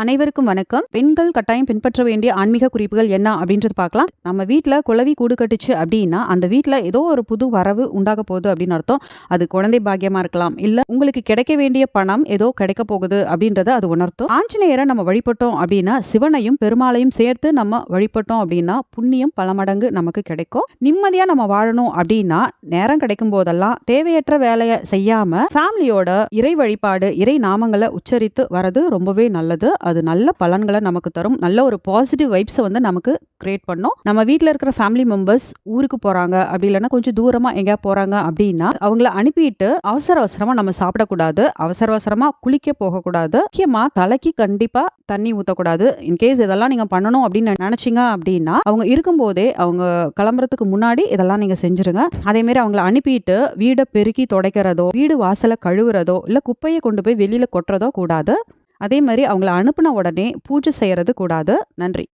அனைவருக்கும் வணக்கம். பெண்கள் கட்டாயம் பின்பற்ற வேண்டிய ஆன்மீக குறிப்புகள் என்ன அப்படின்றது பார்க்கலாம். நம்ம வீட்டில் குழவி கூடு கட்டுச்சு அப்படின்னா அந்த வீட்டில் ஏதோ ஒரு புது வரவு உண்டாக போகுது அப்படின்னு அர்த்தம். அது குழந்தை பாக்கியமா இருக்கலாம். இல்லை உங்களுக்கு கிடைக்க வேண்டிய பணம் ஏதோ கிடைக்க போகுது அப்படின்றத அது உணர்த்தும். ஆஞ்சநேயரை நம்ம வழிபட்டோம் அப்படின்னா சிவனையும் பெருமாளையும் சேர்த்து நம்ம வழிபட்டோம் அப்படின்னா புண்ணியம் பல மடங்கு நமக்கு கிடைக்கும். நிம்மதியா நம்ம வாழணும் அப்படின்னா நேரம் கிடைக்கும் போதெல்லாம் தேவையற்ற வேலையை செய்யாம ஃபேமிலியோட இறை வழிபாடு இறை நாமங்களை உச்சரித்து வரது ரொம்பவே நல்லது. அது நல்ல பலன்களை நமக்கு தரும். நல்ல ஒரு பாசிட்டிவ் வைப்ஸை வந்து நமக்கு கிரியேட் பண்ணும். நம்ம வீட்டில் இருக்கிற ஃபேமிலி மெம்பர்ஸ் ஊருக்கு போகிறாங்க அப்படி இல்லைன்னா கொஞ்சம் தூரமாக எங்கேயா போகிறாங்க அப்படின்னா அவங்கள அனுப்பிட்டு அவசர அவசரமாக நம்ம சாப்பிடக்கூடாது. அவசர அவசரமாக குளிக்க போகக்கூடாது. முக்கியமாக தலைக்கு கண்டிப்பாக தண்ணி ஊற்றக்கூடாது இன்கேஸ் இதெல்லாம் நீங்கள் பண்ணணும் அப்படின்னு நினச்சிங்க அப்படின்னா அவங்க இருக்கும்போதே அவங்க கிளம்புறதுக்கு முன்னாடி இதெல்லாம் நீங்கள் செஞ்சுருங்க. அதேமாரி அவங்கள அனுப்பிட்டு வீடை பெருக்கி துடைக்கிறதோ வீடு வாசலை கழுவுறதோ இல்லை குப்பையை கொண்டு போய் வெளியில் கொட்டுறதோ கூடாது. அதே மாதிரி அவங்கள அனுப்பின உடனே பூஜை செய்கிறது கூடாது. நன்றி.